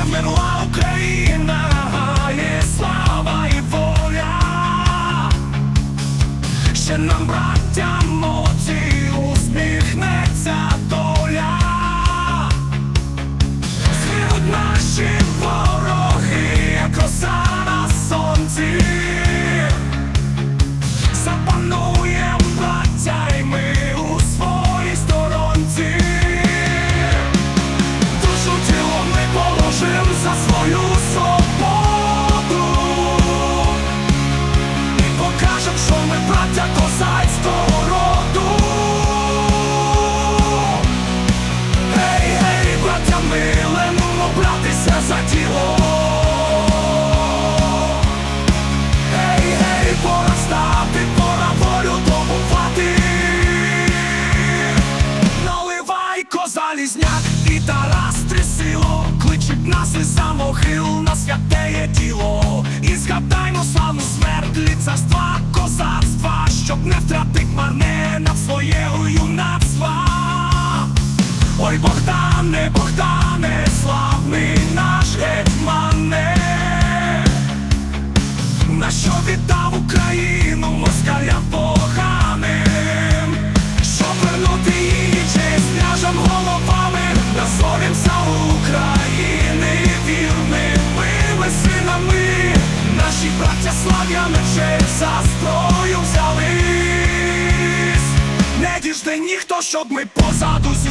не вмерла Україна, є слава і воля. Ще нам, браття молоді, ліцарства, козацтва Щоб не втратить марне на своє юнацтва Ой, Богдане, Богдане, славний наш гетьмане. На що віддав Україну москалям поганим, щоб вернути її честь ляжем головами, Назовемся України вірними синами, наші браття слав'ями честь за зброю взялись. Не діжде ніхто, щоб ми позаду зістались.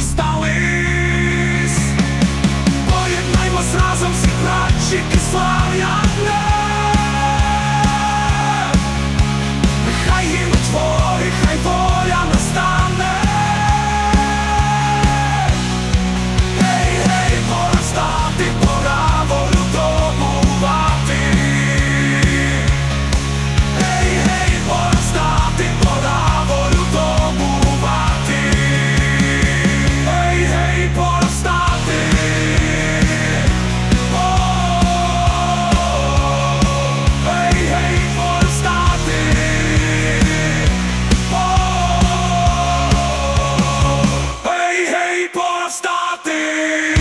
Música